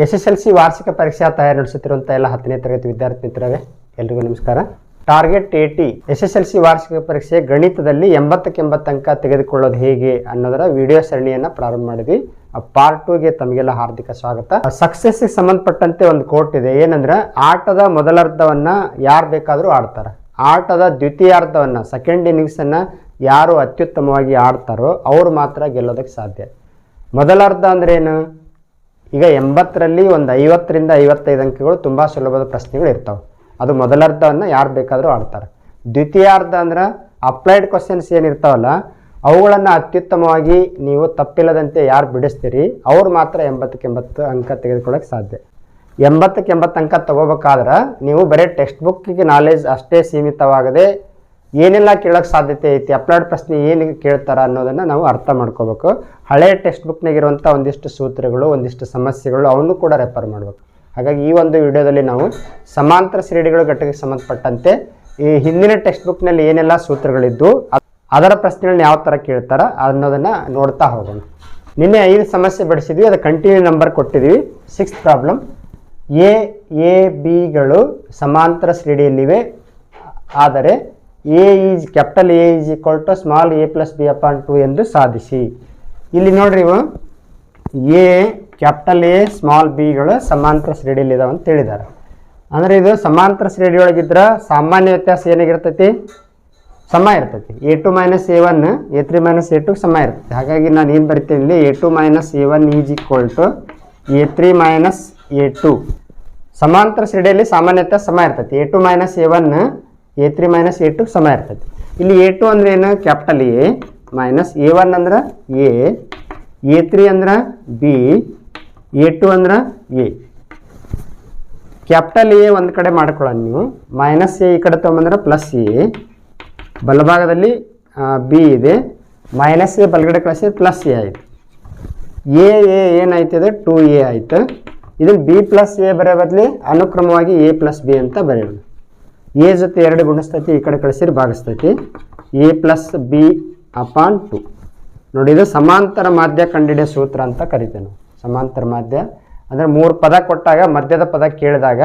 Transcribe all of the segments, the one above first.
S S L C ವಾರ್ಷಿಕ ಪರೀಕ್ಷಾ ತಯಾರಿ ನಡೆಸುತ್ತಿರುವಂಥ ಎಲ್ಲ ಹತ್ತನೇ ತರಗತಿ ವಿದ್ಯಾರ್ಥಿ ಮಿತ್ರರೇ ಎಲ್ರಿಗೂ ನಮಸ್ಕಾರ. ಟಾರ್ಗೆಟ್ ಏಟಿ ಎಸ್ ಎಸ್ ಎಲ್ ಸಿ ವಾರ್ಷಿಕ ಪರೀಕ್ಷೆ ಗಣಿತದಲ್ಲಿ ಎಂಬತ್ತಕ್ಕೆ ಎಂಬತ್ತು ಅಂಕ ತೆಗೆದುಕೊಳ್ಳೋದು ಹೇಗೆ ಅನ್ನೋದರ ವಿಡಿಯೋ ಸರಣಿಯನ್ನ ಪ್ರಾರಂಭ ಮಾಡಿದ್ವಿ. ಪಾರ್ಟ್ ಟೂಗೆ ತಮಗೆಲ್ಲ ಹಾರ್ದಿಕ ಸ್ವಾಗತ. ಸಕ್ಸಸ್ಗೆ ಸಂಬಂಧಪಟ್ಟಂತೆ ಒಂದು ಕೋಟ್ ಇದೆ. ಏನಂದ್ರೆ, ಆಟದ ಮೊದಲಾರ್ಧವನ್ನು ಯಾರು ಬೇಕಾದರೂ ಆಡ್ತಾರೆ. ಆಟದ ದ್ವಿತೀಯಾರ್ಧವನ್ನು ಸೆಕೆಂಡ್ ಇನ್ನಿಂಗ್ಸ್ ಅನ್ನ ಯಾರು ಅತ್ಯುತ್ತಮವಾಗಿ ಆಡ್ತಾರೋ, ಅವರು ಮಾತ್ರ ಗೆಲ್ಲೋದಕ್ಕೆ ಸಾಧ್ಯ. ಮೊದಲಾರ್ಧ ಅಂದ್ರೆ ಏನು? ಈಗ ಎಂಬತ್ತರಲ್ಲಿ ಒಂದು ಐವತ್ತರಿಂದ ಐವತ್ತೈದು ಅಂಕಗಳು ತುಂಬ ಸುಲಭದ ಪ್ರಶ್ನೆಗಳು ಇರ್ತಾವೆ. ಅದು ಮೊದಲಾರ್ಧವನ್ನು ಯಾರು ಬೇಕಾದರೂ ಆಡ್ತಾರೆ. ದ್ವಿತೀಯಾರ್ಧ ಅಂದ್ರೆ ಅಪ್ಲೈಡ್ ಕ್ವಶನ್ಸ್ ಏನಿರ್ತಾವಲ್ಲ, ಅವುಗಳನ್ನು ಅತ್ಯುತ್ತಮವಾಗಿ ನೀವು ತಪ್ಪಿಲ್ಲದಂತೆ ಯಾರು ಬಿಡಿಸ್ತೀರಿ, ಅವ್ರು ಮಾತ್ರ ಎಂಬತ್ತಕ್ಕೆ ಎಂಬತ್ತು ಅಂಕ ತೆಗೆದುಕೊಳ್ಳೋಕೆ ಸಾಧ್ಯ. ಎಂಬತ್ತಕ್ಕೆ ಎಂಬತ್ತು ಅಂಕ ತಗೋಬೇಕಾದ್ರೆ ನೀವು ಬರೀ ಟೆಕ್ಸ್ಟ್ ಬುಕ್ಕಿಗೆ ನಾಲೆಜ್ ಅಷ್ಟೇ ಸೀಮಿತವಾಗದೆ ಏನೆಲ್ಲ ಕೇಳೋಕ್ಕೆ ಸಾಧ್ಯತೆ ಐತಿ, ಅಪ್ಲೈಡ್ ಪ್ರಶ್ನೆ ಏನು ಕೇಳ್ತಾರ ಅನ್ನೋದನ್ನು ನಾವು ಅರ್ಥ ಮಾಡ್ಕೋಬೇಕು. ಹಳೆಯ ಟೆಕ್ಸ್ಟ್ ಬುಕ್ನಾಗಿರುವಂಥ ಒಂದಿಷ್ಟು ಸೂತ್ರಗಳು, ಒಂದಿಷ್ಟು ಸಮಸ್ಯೆಗಳು ಅವನ್ನು ಕೂಡ ರೆಫರ್ ಮಾಡಬೇಕು. ಹಾಗಾಗಿ ಈ ಒಂದು ವಿಡಿಯೋದಲ್ಲಿ ನಾವು ಸಮಾಂತರ ಶ್ರೇಣಿಗಳ ಘಟಕಕ್ಕೆ ಸಂಬಂಧಪಟ್ಟಂತೆ ಈ ಹಿಂದಿನ ಟೆಕ್ಸ್ಟ್ ಬುಕ್ನಲ್ಲಿ ಏನೆಲ್ಲ ಸೂತ್ರಗಳಿದ್ದು, ಅದ್- ಅದರ ಪ್ರಶ್ನೆಗಳನ್ನ ಯಾವ ಥರ ಕೇಳ್ತಾರ ಅನ್ನೋದನ್ನು ನೋಡ್ತಾ ಹೋಗೋಣ. ನಿನ್ನೆ ಐದು ಸಮಸ್ಯೆ ಬಿಡಿಸಿದ್ವಿ, ಅದು ಕಂಟಿನ್ಯೂ ನಂಬರ್ ಕೊಟ್ಟಿದ್ವಿ. ಸಿಕ್ಸ್ ಪ್ರಾಬ್ಲಮ್ ಎ ಎ ಬಿಗಳು ಸಮಾಂತರ ಶ್ರೇಣಿಯಲ್ಲಿವೆ, ಆದರೆ A is capital A is equal to small A plus B upon two ಎಂದು ಸಾಧಿಸಿ. ಇಲ್ಲಿ ನೋಡ್ರಿ ಇವು. ಎ ಕ್ಯಾಪಿಟಲ್ ಎ ಸ್ಮಾಲ್ ಬಿಗಳು ಸಮಾಂತರ ಶ್ರೇಣಿಯಲ್ಲಿದ್ದಾವೆ ಅಂತ ಹೇಳಿದ್ದಾರೆ ಅಂದರೆ ಇದು ಸಮಾಂತರ ಶ್ರೇಣಿಯೊಳಗಿದ್ರೆ ಸಾಮಾನ್ಯ ವ್ಯತ್ಯಾಸ ಏನಾಗಿರ್ತೈತಿ? ಸಮ ಇರ್ತೈತಿ. A two minus A one A three minus A two ಸಮ ಇರ್ತೈತಿ. ಹಾಗಾಗಿ ನಾನು ಏನು ಬರಿತೀನಿ ಇಲ್ಲಿ? A two minus A one is equal to A three minus A two ಸಮಾಂತರ ಶ್ರೇಣಿಯಲ್ಲಿ ಸಾಮಾನ್ಯತೆ ಸಮ ಇರ್ತೈತಿ. A two minus A one A three minus A two ಸಮ ಇರ್ತೈತಿ. ಇಲ್ಲಿ ಎ ಟು ಅಂದ್ರೆ ಏನು? Capital A minus A one ಅಂದ್ರೆ ಎ ಎ ತ್ರೀ ಅಂದ್ರೆ ಬಿ ಎ ಟು ಅಂದ್ರೆ ಎ ಕ್ಯಾಪಿಟಲ್ ಎ ಒಂದು ಕಡೆ ಮಾಡ್ಕೊಳ್ಳೋಣ ನೀವು. ಮೈನಸ್ ಎ ಈ ಕಡೆ ತೊಗೊಂಬಂದ್ರೆ ಪ್ಲಸ್ ಎ ಬಲಭಾಗದಲ್ಲಿ ಬಿ ಇದೆ. ಮೈನಸ್ ಎ ಬಲಗಡೆ ಕಳಿಸಿದ್ರೆ ಪ್ಲಸ್ ಎ ಆಯಿತು. ಎ ಎ ಅದು ಟೂ ಎ ಆಯಿತು. ಇದನ್ನು ಬಿ ಪ್ಲಸ್ ಎ ಬರೋ ಬದಲಿ ಅನುಕ್ರಮವಾಗಿ ಎ ಪ್ಲಸ್ ಬಿ ಅಂತ ಬರೆಯೋಣ. ಎ ಜೊತೆ ಎರಡು ಗುಣಿಸ್ತೈತಿ, ಈ ಕಡೆ ಕಳಿಸಿರಿ ಭಾಗಿಸ್ತೈತಿ. A plus B upon two ನೋಡಿ, ಇದು ಸಮಾಂತರ ಮಾಧ್ಯ ಕಂಡಿಡಿಯ ಸೂತ್ರ ಅಂತ ಕರಿತೇವೆ ನಾವು ಸಮಾಂತರ ಮಾಧ್ಯ, ಅಂದರೆ ಮೂರು ಪದ ಕೊಟ್ಟಾಗ, ಮಧ್ಯದ ಪದ ಕೇಳಿದಾಗ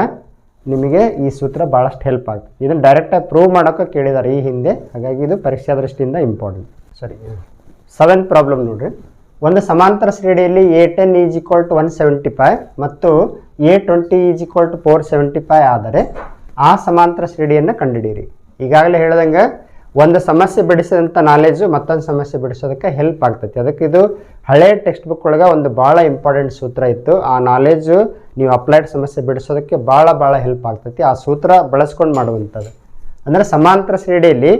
ನಿಮಗೆ ಈ ಸೂತ್ರ ಭಾಳಷ್ಟು ಹೆಲ್ಪ್ ಆಗುತ್ತೆ ಇದನ್ನು ಡೈರೆಕ್ಟಾಗಿ ಪ್ರೂವ್ ಮಾಡೋಕೆ ಕೇಳಿದ್ದಾರೆ ಈ ಹಿಂದೆ. ಹಾಗಾಗಿ ಇದು ಪರೀಕ್ಷಾ ದೃಷ್ಟಿಯಿಂದ ಇಂಪಾರ್ಟೆಂಟ್ ಸರಿ. ಸೆವೆನ್ ಪ್ರಾಬ್ಲಮ್ ನೋಡಿರಿ. ಒಂದು ಸಮಾಂತರ ಶ್ರೇಡಿಯಲ್ಲಿ A ten is equal to one seventy five ಮತ್ತು A twenty is equal to four seventy five ಆದರೆ ಆ ಸಮಾಂತರ ಶ್ರೇಣಿಯನ್ನು ಕಂಡುಹಿಡಿಯಿರಿ ಈಗಾಗಲೇ ಹೇಳ್ದಂಗೆ ಒಂದು ಸಮಸ್ಯೆ ಬಿಡಿಸಿದಂಥ ನಾಲೆಜು ಮತ್ತೊಂದು ಸಮಸ್ಯೆ ಬಿಡಿಸೋದಕ್ಕೆ ಹೆಲ್ಪ್ ಆಗ್ತೈತಿ. ಅದಕ್ಕೆ ಇದು ಹಳೆಯ ಟೆಕ್ಸ್ಟ್ ಬುಕ್ ಒಳಗೆ ಒಂದು ಭಾಳ ಇಂಪಾರ್ಟೆಂಟ್ ಸೂತ್ರ ಇತ್ತು. ಆ ನಾಲೆಜು ನೀವು ಅಪ್ಲೈಡ್ ಸಮಸ್ಯೆ ಬಿಡಿಸೋದಕ್ಕೆ ಭಾಳ ಭಾಳ ಹೆಲ್ಪ್ ಆಗ್ತೈತಿ. ಆ ಸೂತ್ರ ಬಳಸ್ಕೊಂಡು ಮಾಡುವಂಥದ್ದು. ಅಂದರೆ ಸಮಾಂತರ ಶ್ರೇಣಿಯಲ್ಲಿ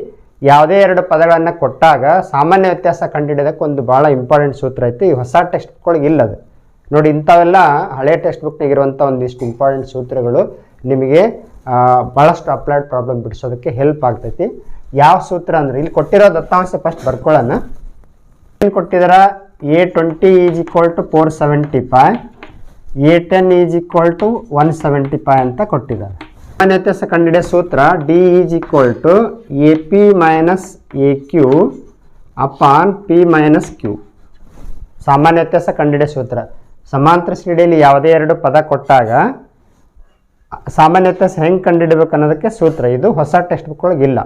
ಯಾವುದೇ ಎರಡು ಪದಗಳನ್ನು ಕೊಟ್ಟಾಗ ಸಾಮಾನ್ಯ ವ್ಯತ್ಯಾಸ ಕಂಡುಹಿಡಿಯೋದಕ್ಕೆ ಒಂದು ಭಾಳ ಇಂಪಾರ್ಟೆಂಟ್ ಸೂತ್ರ ಐತಿ ಈ ಹೊಸ ಟೆಕ್ಸ್ಟ್ ಬುಕ್ ಒಳಗೆ ಇಲ್ಲದು ನೋಡಿ ಇಂಥವೆಲ್ಲ ಹಳೆ ಟೆಕ್ಸ್ಟ್ ಬುಕ್ನಾಗಿರುವಂಥ ಒಂದಿಷ್ಟು ಇಂಪಾರ್ಟೆಂಟ್ ಸೂತ್ರಗಳು ನಿಮಗೆ ಭಾಳಷ್ಟು ಅಪ್ಲೈಡ್ ಪ್ರಾಬ್ಲಮ್ ಬಿಡಿಸೋದಕ್ಕೆ ಹೆಲ್ಪ್ ಆಗ್ತೈತಿ. ಯಾವ ಸೂತ್ರ ಅಂದ್ರೆ ಇಲ್ಲಿ ಕೊಟ್ಟಿರೋ ದತ್ತಾಂಶ ಫಸ್ಟ್ ಬರ್ಕೊಳ್ಳೋಣ. ಏನು ಕೊಟ್ಟಿದಾರ A twenty is equal to four seventy five A ten is equal to one seventy five ಅಂತ ಕೊಟ್ಟಿದ್ದಾರೆ ಸಾಮಾನ್ಯ ವ್ಯತ್ಯಾಸ ಕಂಡುಹಿಡಿಯೋ ಸೂತ್ರ D is equal to A P minus A Q upon P minus Q ಸಾಮಾನ್ಯ ವ್ಯತ್ಯಾಸ ಕಂಡುಹಿಡಿಯೋ ಸೂತ್ರ. ಸಮಾಂತರ ಶ್ರೇಣಿಯಲ್ಲಿ ಯಾವುದೇ ಎರಡು ಪದ ಕೊಟ್ಟಾಗ ಸಾಮಾನ್ಯ ವ್ಯತ್ಯಾಸ ಹೆಂಗೆ ಕಂಡುಹಿಡಬೇಕು ಅನ್ನೋದಕ್ಕೆ ಸೂತ್ರ. ಇದು ಹೊಸ ಟೆಕ್ಸ್ಟ್ ಬುಕ್ ಒಳಗೆ ಇಲ್ಲ.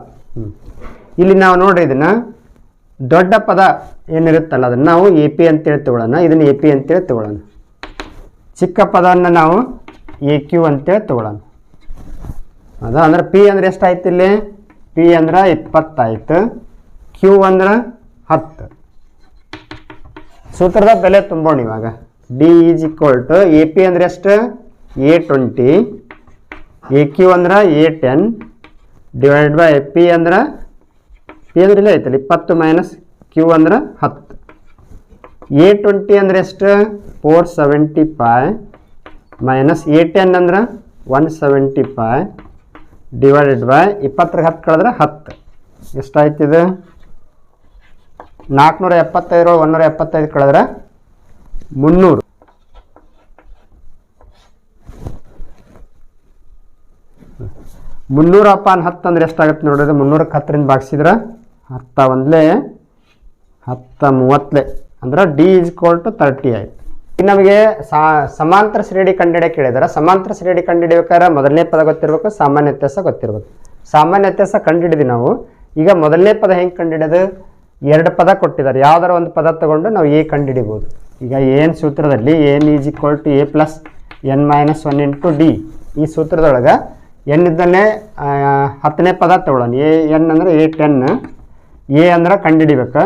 ಇಲ್ಲಿ ನಾವು ನೋಡ್ರಿ ಇದನ್ನ. ದೊಡ್ಡ ಪದ ಏನಿರುತ್ತಲ್ಲ, ಅದನ್ನು ನಾವು ಎ ಪಿ ಅಂತೇಳಿ ತಗೊಳ್ಳೋಣ. ಇದನ್ನು ಎ ಪಿ ಅಂತೇಳಿ ತಗೊಳ್ಳೋಣ. ಚಿಕ್ಕ ಪದವನ್ನು ನಾವು ಎ ಕ್ಯೂ ಅಂತೇಳಿ ತಗೊಳ್ಳೋಣ. ಅದ ಅಂದ್ರೆ ಪಿ ಅಂದ್ರೆ ಎಷ್ಟಾಯ್ತು ಇಲ್ಲಿ? ಪಿ ಅಂದ್ರೆ ಇಪ್ಪತ್ತಾಯ್ತು. ಕ್ಯೂ ಅಂದ್ರೆ ಹತ್ತು. ಸೂತ್ರದ ಬೆಲೆ ತುಂಬೋಣ ಇವಾಗ. D is equal to A P ಅಂದ್ರೆ ಎಷ್ಟು? A twenty. ಎ ಕ್ಯೂ ಅಂದ್ರೆ A ten divide by P ಅಂದ್ರೆ ಪಿ ಅಂದ್ರೆ ಇಲ್ಲೇ ಐತಲ್ಲ? ಇಪ್ಪತ್ತು ಮೈನಸ್ ಕ್ಯೂ ಅಂದ್ರೆ ಹತ್ತು. ಎ ಟ್ವೆಂಟಿ ಅಂದ್ರೆ ಎಷ್ಟು? Four seventy five minus A ten ಅಂದ್ರೆ one seventy five divided by ಇಪ್ಪತ್ತರ ಹತ್ತು ಕಳೆದ್ರೆ ಹತ್ತು. ಎಷ್ಟಾಯ್ತಿದೆ ನಾಲ್ಕುನೂರ ಎಪ್ಪತ್ತೈದರೊಳಗೆ ಒಂದೂರ ಎಪ್ಪತ್ತೈದು ಕಳೆದ್ರೆ ಮುನ್ನೂರು. ಮುನ್ನೂರು ಅಪಾನ್ ಹತ್ತು ಅಂದ್ರೆ ಎಷ್ಟಾಗುತ್ತೆ ನೋಡಿದ್ರೆ ಮುನ್ನೂರಕ್ಕೆ ಹತ್ತರಿಂದ ಭಾಗಿಸಿದ್ರೆ ಹತ್ತ ಒಂದ್ಲೆ, ಹತ್ತ ಮೂವತ್ತಲೆ ಅಂದ್ರೆ D is equal to thirty ಆಯ್ತು. ಇನ್ನು ನಮಗೆ ಸಮಾಂತರ ಶ್ರೇಣಿ ಕಂಡಿಡಿಯಕ್ಕೆ ಕೇಳಿದಾರೆ. ಸಮಾಂತರ ಶ್ರೇಣಿ ಕಂಡಿಡಿಬೇಕಾದ್ರೆ ಮೊದಲನೇ ಪದ ಗೊತ್ತಿರಬೇಕು, ಸಾಮಾನ್ಯ ವ್ಯತ್ಯಾಸ ಗೊತ್ತಿರಬೇಕು. ಸಾಮಾನ್ಯ ವ್ಯತ್ಯಾಸ ಕಂಡಿಡಿದ್ವಿ ನಾವು. ಈಗ ಮೊದಲನೇ ಪದ ಹೆಂಗೆ ಕಂಡಿಡಿಯೋದು ಎರಡು ಪದ ಕೊಟ್ಟಿದ್ದಾರೆ. ಯಾವ್ದಾರ ಒಂದು ಪದ ತಗೊಂಡು ನಾವು ಎ ಕಂಡಿಡಿಬೋದು ಈಗ ಏನು ಸೂತ್ರದಲ್ಲಿ N is equal to A plus N minus one into D ಈ ಸೂತ್ರದೊಳಗೆ ಎನ್ ಇದ್ದಲ್ಲೇ ಆ, ಹತ್ತನೇ ಪದ ತಗೊಳ್ಳೋಣ. ಎ ಎನ್ ಅಂದರೆ ಎ ಟೆನ್ ಎ ಅಂದ್ರೆ ಕಂಡುಹಿಡಿಬೇಕು.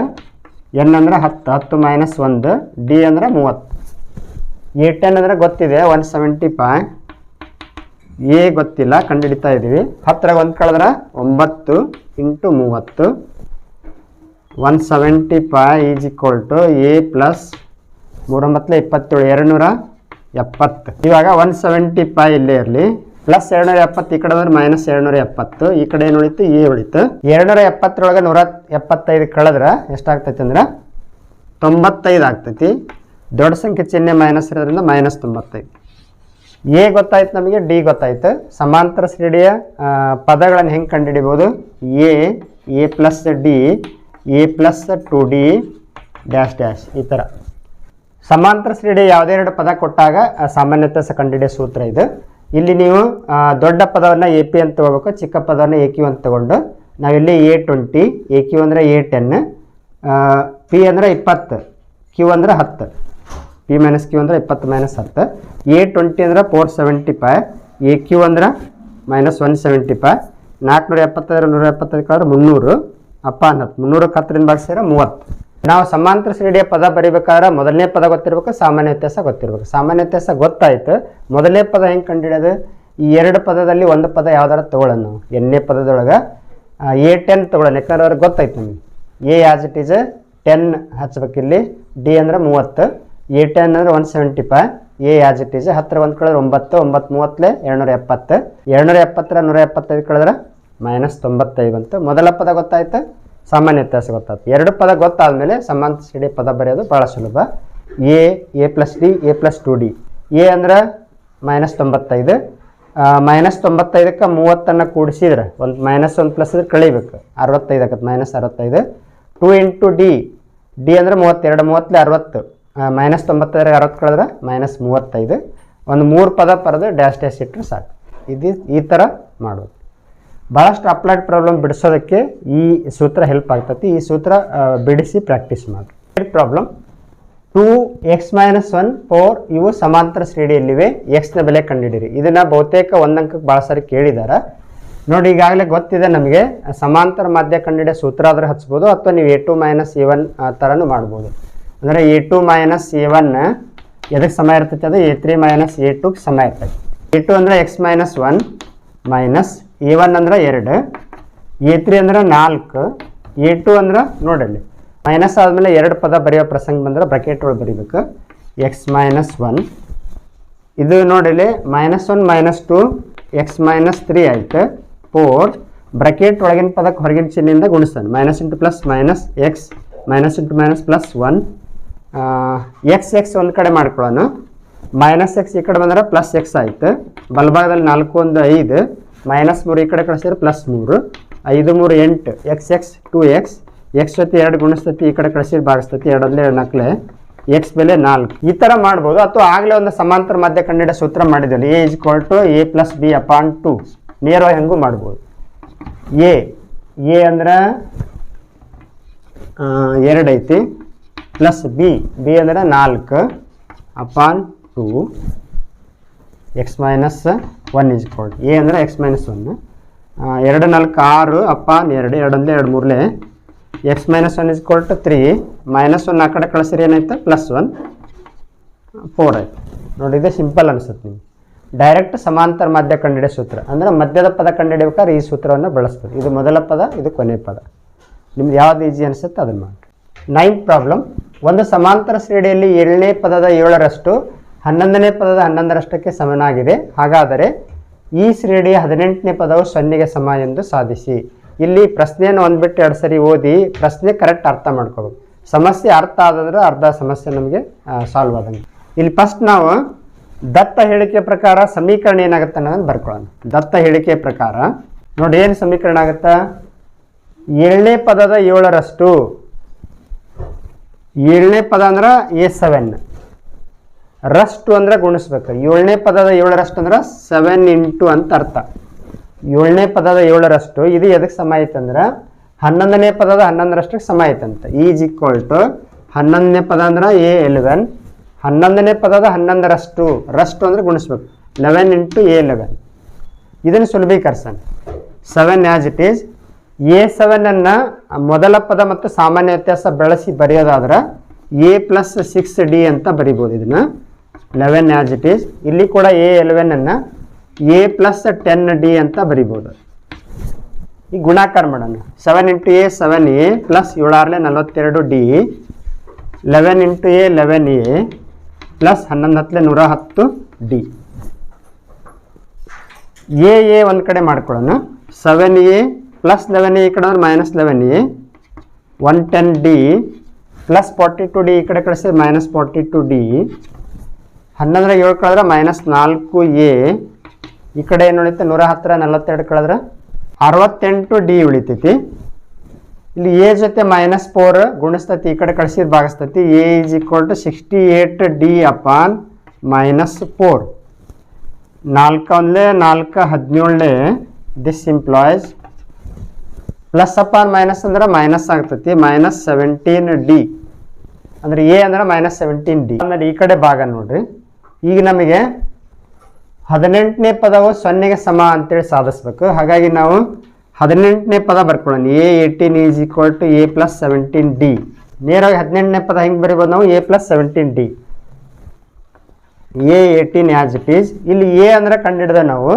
ಎನ್ ಅಂದ್ರೆ ಹತ್ತು ಹತ್ತು ಮೈನಸ್ ಒಂದು ಡಿ ಅಂದ್ರೆ ಮೂವತ್ತು. ಎ ಟೆನ್ ಅಂದರೆ ಗೊತ್ತಿದೆ ಒನ್ ಸೆವೆಂಟಿ ಫೈ ಎ ಗೊತ್ತಿಲ್ಲ ಕಂಡುಹಿಡಿತಾ ಇದ್ದೀವಿ. ಹತ್ತರಾಗ ಒಂದು ಕಳೆದ್ರೆ ಒಂಬತ್ತು ಇಂಟು ಮೂವತ್ತು. One seventy five is equal to A plus ಮೂರೊಂಬತ್ತಲೇ ಇಪ್ಪತ್ತೇಳು ಎರಡು ನೂರ ಎಪ್ಪತ್ತು. ಇವಾಗ ಒನ್ ಸೆವೆಂಟಿ ಫೈ ಇಲ್ಲೇ ಇರಲಿ. ಪ್ಲಸ್ ಎರಡುನೂರ ಎಪ್ಪತ್ತು ಈ ಕಡೆ ಅಂದ್ರೆ ಮೈನಸ್ ಎರಡುನೂರ ಎಪ್ಪತ್ತು ಈ ಕಡೆ ಏನು ಉಳಿತು? ಎ ಉಳಿತು. ಎರಡುನೂರ ಎಪ್ಪತ್ತರೊಳಗೆ ನೂರ ಎಪ್ಪತ್ತೈದು ಕಳೆದ್ರೆ ಎಷ್ಟಾಗ್ತೈತೆ ಅಂದ್ರೆ? ತೊಂಬತ್ತೈದು ಆಗ್ತೈತಿ. ದೊಡ್ಡ ಸಂಖ್ಯೆ ಚಿಹ್ನೆ ಮೈನಸ್ ಇರೋದ್ರಿಂದ ಮೈನಸ್ ತೊಂಬತ್ತೈದು. ಎ ಗೊತ್ತಾಯ್ತು ನಮಗೆ ಡಿ ಗೊತ್ತಾಯ್ತು. ಸಮಾಂತರ ಶ್ರೇಣಿಯ ಪದಗಳನ್ನು ಹೆಂಗೆ ಕಂಡುಹಿಡಿಬೋದು? A A plus D A plus two D dash dash ಈ ಥರ ಸಮಾಂತರ ಶ್ರೇಣಿ ಯಾವುದೇ ಎರಡು ಪದ ಕೊಟ್ಟಾಗ ಸಾಮಾನ್ಯತೆ ಕಂಡುಹಿಡಿಯೋ ಸೂತ್ರ ಇದು. ಇಲ್ಲಿ ನೀವು ದೊಡ್ಡ ಪದವನ್ನು ಎ ಪಿ ಅಂತ ತಗೋಬೇಕು, ಚಿಕ್ಕ ಪದವನ್ನು ಎ ಕ್ಯೂ ಅಂತ ತಗೊಂಡು, ನಾವಿಲ್ಲಿ ಎ ಟ್ವೆಂಟಿ ಎ ಕ್ಯೂ ಅಂದರೆ ಎ ಟೆನ್ ಪಿ ಅಂದರೆ ಇಪ್ಪತ್ತು ಕ್ಯೂ ಅಂದರೆ ಹತ್ತು ಪಿ ಮೈನಸ್ ಕ್ಯೂ ಅಂದ್ರೆ ಇಪ್ಪತ್ತು ಮೈನಸ್ ಹತ್ತು ಎ ಟ್ವೆಂಟಿ ಅಂದ್ರೆ four seventy five A Q ಅಂದ್ರೆ ಮೈನಸ್ ಒನ್ ಸೆವೆಂಟಿ ಫೈ ನಾಲ್ಕುನೂರ ಎಪ್ಪತ್ತೈದು ನೂರ ಎಪ್ಪತ್ತೈದು ಕಳೆದ್ರೆ ಮುನ್ನೂರು, ಅಪ್ಪ ಅನ್ನತ್ತು ಮುನ್ನೂರಕ್ಕೆ ಹತ್ತರಿಂದ ಬಳಸಿದ್ರೆ ಮೂವತ್ತು. ನಾವು ಸಮಾಂತರ ಶ್ರೇಣಿಯ ಪದ ಬರೀಬೇಕಾದ್ರೆ ಮೊದಲನೇ ಪದ ಗೊತ್ತಿರಬೇಕು, ಸಾಮಾನ್ಯ ವ್ಯತ್ಯಾಸ ಗೊತ್ತಿರಬೇಕು. ಸಾಮಾನ್ಯ ವ್ಯತ್ಯಾಸ ಗೊತ್ತಾಯಿತು. ಮೊದಲನೇ ಪದ ಹೆಂಗೆ ಕಂಡುಹಿಡಿಯೋದು ಈ ಎರಡು ಪದದಲ್ಲಿ ಒಂದು ಪದ ಯಾವ್ದಾರ ತಗೊಳ್ಳೋಣ. ನಾವು ಪದದೊಳಗೆ ಎ ಟೆನ್ ತೊಗೊಳ್ಳೋಣ. ಯಾಕಂದ್ರೆ ಅವ್ರಿಗೆ ಗೊತ್ತಾಯ್ತು ನಮಗೆ. A as it is ten ಹಚ್ಬೇಕಿಲ್ಲಿ. D ಅಂದ್ರೆ ಮೂವತ್ತು. ಎ ಟೆನ್ ಅಂದ್ರೆ one seventy five A as it is ಹತ್ತಿರ ಒಂದು ಕಳೆದ್ರೆ ಒಂಬತ್ತು ಒಂಬತ್ತು ಮೂವತ್ತಲೆ ಎರಡುನೂರ ಎಪ್ಪತ್ತು. ಎರಡುನೂರ ಎಪ್ಪತ್ತರ ನೂರ ಎಪ್ಪತ್ತೈದು ಕಳೆದ್ರೆ ಮೈನಸ್ ತೊಂಬತ್ತೈದು ಅಂತ. ಮೊದಲ ಪದ ಗೊತ್ತಾಯ್ತು? ಸಾಮಾನ್ಯ ವ್ಯತ್ಯಾಸ ಗೊತ್ತಾಯ್ತು ಎರಡು ಪದ ಗೊತ್ತಾದಮೇಲೆ ಸಿಡಿ ಪದ ಬರೆಯೋದು ಭಾಳ ಸುಲಭ. A A plus D, A plus two D. A ಅಂದ್ರೆ ಮೈನಸ್ ತೊಂಬತ್ತೈದು. ಮೈನಸ್ ತೊಂಬತ್ತೈದಕ್ಕೆ ಮೂವತ್ತನ್ನು ಕೂಡಿಸಿದ್ರೆ ಒಂದು ಮೈನಸ್ ಒಂದು ಪ್ಲಸ್ ಇದ್ರೆ ಕಳಿಬೇಕು. ಅರವತ್ತೈದು ಆಗತ್ತೆ ಮೈನಸ್ ಅರವತ್ತೈದು. ಟು ಇಂಟು ಡಿ ಡಿ ಅಂದರೆ ಮೂವತ್ತೆರಡು ಮೂವತ್ತಲೆ ಅರವತ್ತು. ಮೈನಸ್ ತೊಂಬತ್ತೈದರ ಅರವತ್ತು ಕಳೆದ್ರೆ ಮೈನಸ್ ಮೂವತ್ತೈದು. ಒಂದು ಮೂರು ಪದ ಪರದು ಡ್ಯಾಶ್ ಡ್ಯಾಶ್ ಇಟ್ಟರೆ ಸಾಕು. ಇದು ಈ ಥರ ಮಾಡೋದು. ಭಾಳಷ್ಟು ಅಪ್ಲೈಡ್ ಪ್ರಾಬ್ಲಮ್ ಬಿಡಿಸೋದಕ್ಕೆ ಈ ಸೂತ್ರ ಹೆಲ್ಪ್ ಆಗ್ತೈತಿ. ಈ ಸೂತ್ರ ಬಿಡಿಸಿ ಪ್ರಾಕ್ಟೀಸ್ ಮಾಡಿ. Problem two X minus one four ಇವು ಸಮಾಂತರ ಶ್ರೇಣಿಯಲ್ಲಿವೆ. ಎಕ್ಸ್ನ ಬೆಲೆ ಕಂಡುಹಿಡಿರಿ ಇದನ್ನು ಬಹುತೇಕ ಒಂದಂಕಕ್ಕೆ ಭಾಳ ಸಾರಿ ಕೇಳಿದ್ದಾರೆ ನೋಡಿ, ಈಗಾಗಲೇ ಗೊತ್ತಿದೆ ನಮಗೆ, ಸಮಾಂತರ ಮಾಧ್ಯ ಕಂಡುಹಿಡಿಯೋ ಸೂತ್ರ ಆದರೆ ಹಚ್ಬೋದು, ಅಥವಾ ನೀವು a two minus a one ಥರನೂ ಮಾಡ್ಬೋದು. ಅಂದರೆ a two minus a one ಎದಕ್ಕೆ ಸಮಯ ಇರ್ತೈತೆ ಅದು? ಎ ತ್ರೀ ಮೈನಸ್ ಎ ಟುಗೆ ಸಮಯ ಇರ್ತೈತೆ. ಎ ಟು ಅಂದರೆ X minus one minus A one ಅಂದ್ರೆ ಎರಡು ಎ ತ್ರೀ ಅಂದ್ರೆ ನಾಲ್ಕು ಎ ಟು ಅಂದ್ರೆ ನೋಡಲ್ಲಿ ಮೈನಸ್ ಆದಮೇಲೆ ಎರಡು ಪದ ಬರೆಯೋ ಪ್ರಸಂಗ ಬಂದ್ರೆ ಬ್ರಕೆಟ್ ಒಳಗೆ ಬರೀಬೇಕು. ಎಕ್ಸ್ ಮೈನಸ್ ಒನ್ ಇದು ನೋಡಿಲಿ minus one minus two X minus three ಆಯ್ತು. ಫೋರ್ ಬ್ರಕೆಟ್ ಒಳಗಿನ ಪದಕ್ಕೆ ಹೊರಗಿನ ಚಿಹ್ನೆಯಿಂದ ಗುಣಿಸ್ತಾನೆ minus into plus minus X minus into minus plus one X X ಒಂದು ಕಡೆ ಮಾಡ್ಕೊಳ್ಳೋಣ. ಮೈನಸ್ ಎಕ್ಸ್ ಈ ಕಡೆ ಬಂದ್ರೆ ಪ್ಲಸ್ ಎಕ್ಸ್ ಆಯ್ತು. ಬಲಭಾಗದಲ್ಲಿ ನಾಲ್ಕು, ಒಂದು, ಐದು. ಮೈನಸ್ ಮೂರು ಈ ಕಡೆ ಕಳಿಸಿದ್ರೆ ಪ್ಲಸ್ ಮೂರು. ಐದು ಮೂರು ಎಂಟು. X X two X X ಜೊತೆ ಎರಡು ಗುಣಿಸ್ತತಿ, ಈ ಕಡೆ ಕಳಿಸಿದ್ರೆ ಭಾಗಿಸ್ತತಿ, ಎರಡಲ್ಲಿ ಎರಡು ನಕ್ಲೆ ಎಕ್ಸ್ ಬೆಲೆ ನಾಲ್ಕು. ಈ ಥರ ಮಾಡ್ಬೋದು. ಅಥವಾ ಆಗಲೇ ಒಂದು ಸಮಾಂತರ ಮಧ್ಯ ಕಂಡಿಡ ಸೂತ್ರ ಮಾಡಿದ್ದಲ್ಲಿ A is equal to A plus B upon two ನೇರವಾಗಿ ಹೆಂಗೂ ಮಾಡ್ಬೋದು. ಎ ಎ ಅಂದ್ರೆ ಎರಡು ಐತಿ. ಪ್ಲಸ್ ಬಿ ಬಿ ಅಂದರೆ ನಾಲ್ಕು. Upon two X minus one is equal A ಅಂದರೆ ಎಕ್ಸ್ ಮೈನಸ್ ಒನ್ ಎರಡು, ನಾಲ್ಕು, ಆರು, ಅಪ್ಪ, ಎರಡು ಎರಡಂದ್ರೆ ಎರಡು, ಮೂರಲೆ. X minus one is equal three minus one ಆ ಕಡೆ ಕಳಿಸಿರಿ, ಏನಾಯ್ತು? ಪ್ಲಸ್ ಒನ್ ಫೋರ್ ಆಯಿತು. ನೋಡಿ, ಇದು ಸಿಂಪಲ್ ಅನಿಸುತ್ತೆ ನಿಮ್ಗೆ. ಡೈರೆಕ್ಟ್ ಸಮಾಂತರ ಮಧ್ಯ ಕಂಡಿಡಿಯ ಸೂತ್ರ. ಅಂದರೆ ಮಧ್ಯದ ಪದ ಕಂಡುಹಿಡಿಬೇಕಾದ್ರೆ ಈ ಸೂತ್ರವನ್ನು ಬಳಸ್ತದೆ ಇದು ಮೊದಲ ಪದ, ಇದು ಕೊನೆಯ ಪದ. ನಿಮ್ದು ಯಾವ್ದು ಈಜಿ ಅನಿಸುತ್ತೆ ಅದನ್ನು ಮಾಡಿ ನೈನ್ತ್ ಪ್ರಾಬ್ಲಮ್ ಒಂದು ಸಮಾಂತರ ಶ್ರೇಡಿಯಲ್ಲಿ ಏಳನೇ ಪದದ ಏಳರಷ್ಟು ಹನ್ನೊಂದನೇ ಪದದ ಹನ್ನೊಂದರಷ್ಟಕ್ಕೆ ಸಮನಾಗಿದೆ. ಹಾಗಾದರೆ ಈ ಶ್ರೇಣಿಯ ಹದಿನೆಂಟನೇ ಪದವು ಸೊನ್ನೆಗೆ ಸಮ ಎಂದು ಸಾಧಿಸಿ. ಇಲ್ಲಿ ಪ್ರಶ್ನೆಯನ್ನು ಒಂದ್ಬಿಟ್ಟು ಎರಡು ಸರಿ ಓದಿ ಪ್ರಶ್ನೆ ಕರೆಕ್ಟ್ ಅರ್ಥ ಮಾಡ್ಕೋಬೇಕು. ಸಮಸ್ಯೆ ಅರ್ಥ ಆದಂದ್ರೆ ಅರ್ಧ ಸಮಸ್ಯೆ ನಮಗೆ ಸಾಲ್ವ್ ಆದಂಗೆ. ಇಲ್ಲಿ ಫಸ್ಟ್ ನಾವು ದತ್ತ ಹೇಳಿಕೆ ಪ್ರಕಾರ ಸಮೀಕರಣ ಏನಾಗುತ್ತೆ ಅನ್ನೋದನ್ನು ಬರ್ಕೊಳ್ಳೋಣ. ದತ್ತ ಹೇಳಿಕೆ ಪ್ರಕಾರ, ನೋಡಿ ಏನು ಸಮೀಕರಣ ಆಗುತ್ತಾ? ಏಳನೇ ಪದದ ಏಳರಷ್ಟು. ಏಳನೇ ಪದ ಅಂದ್ರೆ ಎ ಸೆವೆನ್ ರಷ್ಟು ಅಂದ್ರೆ ಗುಣಿಸ್ಬೇಕು. ಏಳನೇ ಪದದ ಏಳರಷ್ಟು ಅಂದ್ರೆ ಸೆವೆನ್ ಇಂಟು ಅಂತ ಅರ್ಥ. ಏಳನೇ ಪದದ ಏಳರಷ್ಟು ಇದು ಎದಕ್ಕೆ ಸಮ ಐತಂದ್ರೆ ಹನ್ನೊಂದನೇ ಪದದ ಹನ್ನೊಂದರಷ್ಟಕ್ಕೆ ಸಮ ಐತಂತ ಈಸ್ ಈಕ್ವಲ್ ಟು ಹನ್ನೊಂದನೇ ಪದ ಅಂದ್ರೆ ಎ ಎಲೆವೆನ್ ಹನ್ನೊಂದನೇ ಪದದ ಹನ್ನೊಂದರಷ್ಟು ರಷ್ಟು ಅಂದ್ರೆ ಗುಣಿಸ್ಬೇಕು. ಲೆವೆನ್ ಇಂಟು ಎ ಲೆವೆನ್ ಇದನ್ನು ಸುಲಭೀಕರಿಸೋಣ. Seven as it is A ಸೆವೆನನ್ನು ಮೊದಲ ಪದ ಮತ್ತು ಸಾಮಾನ್ಯ ವ್ಯತ್ಯಾಸ ಬೆಳೆಸಿ ಬರೆಯೋದಾದ್ರೆ ಎ ಪ್ಲಸ್ ಸಿಕ್ಸ್ ಡಿ ಅಂತ ಬರಿಬೋದು ಇದನ್ನು. ಲೆವೆನ್ ಆ್ಯಸ್ ಇಟ್ ಈಸ್ ಇಲ್ಲಿ ಕೂಡ ಎ ಎಲೆವೆನನ್ನು ಎ ಪ್ಲಸ್ ಟೆನ್ ಡಿ ಅಂತ ಬರಿಬೋದು. ಈ ಗುಣಾಕಾರ ಮಾಡೋಣ. Seven into A seven A plus ಏಳಾರಲೆ ನಲವತ್ತೆರಡು D eleven into A eleven A plus ಹನ್ನೊಂದು ಹತ್ತಲೆ ನೂರ ಹತ್ತು ಡಿ ಎ ಎ ಒಂದು ಕಡೆ ಮಾಡ್ಕೊಳ್ಳೋಣ. Seven A plus eleven A ಈ ಕಡೆ ಅಂದ್ರೆ minus eleven A one ten D plus forty two D ಈ ಕಡೆ ಕಳಿಸಿದ್ರೆ ಮೈನಸ್ ಫಾರ್ಟಿ ಟು ಡಿ ಹನ್ನೊಂದರಾಗ ಏಳು ಕಳೆದ್ರೆ ಮೈನಸ್ ನಾಲ್ಕು ಎ ಈ ಕಡೆ ಏನು ಉಳಿತೆ ನೂರ ಹತ್ತರ, ನಲವತ್ತೆರಡು ಕಳೆದ್ರೆ ಅರವತ್ತೆಂಟು ಡಿ ಉಳಿತೈತಿ. ಇಲ್ಲಿ ಎ ಜೊತೆ ಮೈನಸ್ ಫೋರ್ ಗುಣಿಸ್ತತಿ, ಈ ಕಡೆ ಕಳಿಸಿದ ಭಾಗಿಸ್ತತಿ. A is equal to sixty eight D upon minus four ನಾಲ್ಕು ಒಂದಲೇ, ನಾಲ್ಕು ಹದಿನೇಳನೇ this implies plus upon minus ಅಂದ್ರೆ ಮೈನಸ್ ಆಗ್ತೈತಿ ಮೈನಸ್ ಸೆವೆಂಟೀನ್ ಡಿ ಅಂದ್ರೆ ಎ ಅಂದ್ರೆ ಮೈನಸ್ ಸೆವೆಂಟೀನ್ ಡಿ ಆಮೇಲೆ ಈ ಕಡೆ ಭಾಗ ನೋಡ್ರಿ. ಈಗ ನಮಗೆ ಹದಿನೆಂಟನೇ ಪದವು ಸೊನ್ನೆಗೆ ಸಮ ಅಂತೇಳಿ ಸಾಧಿಸ್ಬೇಕು. ಹಾಗಾಗಿ ನಾವು ಹದಿನೆಂಟನೇ ಪದ ಬರ್ಕೊಳ್ಳೋಣ. A eighteen is equal to A plus seventeen D ನೇರವಾಗಿ ಹದಿನೆಂಟನೇ ಪದ ಹೆಂಗೆ ಬರಿಬೋದು ನಾವು? A plus seventeen D A eighteen as it is ಇಲ್ಲಿ ಎ ಅಂದರೆ ಕಂಡಿಡ್ದೆ ನಾವು.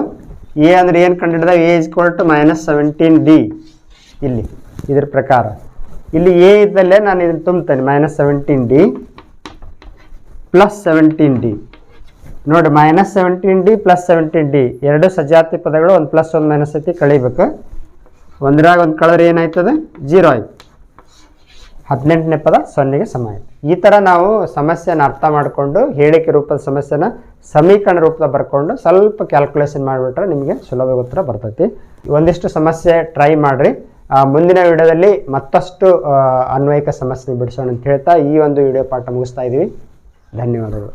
ಎ ಅಂದರೆ ಏನು ಕಂಡಿಡ್ದೆ? A is equal to minus seventeen D ಇಲ್ಲಿ, ಇದ್ರ ಪ್ರಕಾರ. ಇಲ್ಲಿ ಎ ಇದ್ದಲ್ಲೇ ನಾನು ಇದನ್ನು ತುಂಬ್ತೇನೆ. Minus seventeen D plus seventeen D ನೋಡಿ minus seventeen D plus seventeen D ಎರಡು ಸಜಾತಿ ಪದಗಳು, ಒಂದು ಪ್ಲಸ್ ಒಂದು ಮೈನಸ್ ಐತಿ, ಕಳಿಬೇಕು. ಒಂದ್ರಾಗ ಒಂದು ಕಳೆದ್ರೆ ಏನಾಯ್ತದೆ? ಜೀರೋ ಆಯ್ತು. ಹದಿನೆಂಟನೇ ಪದ ಸೊನ್ನೆಗೆ ಸಮ ಆಯಿತು. ಈ ಥರ ನಾವು ಸಮಸ್ಯೆನ ಅರ್ಥ ಮಾಡಿಕೊಂಡು, ಹೇಳಿಕೆ ರೂಪದ ಸಮಸ್ಯೆನ ಸಮೀಕರಣ ರೂಪದ ಬರ್ಕೊಂಡು, ಸ್ವಲ್ಪ ಕ್ಯಾಲ್ಕುಲೇಷನ್ ಮಾಡಿಬಿಟ್ರೆ ನಿಮಗೆ ಸುಲಭ ಉತ್ತರ ಬರ್ತೈತಿ. ಒಂದಿಷ್ಟು ಸಮಸ್ಯೆ ಟ್ರೈ ಮಾಡಿರಿ. ಮುಂದಿನ ವಿಡಿಯೋದಲ್ಲಿ ಮತ್ತಷ್ಟು ಅನ್ವಯಿಕ ಸಮಸ್ಯೆ ಬಿಡಿಸೋಣ ಅಂತ ಹೇಳ್ತಾ ಈ ಒಂದು ವಿಡಿಯೋ ಪಾಠ ಮುಗಿಸ್ತಾ ಇದ್ದೀವಿ ಧನ್ಯವಾದಗಳು.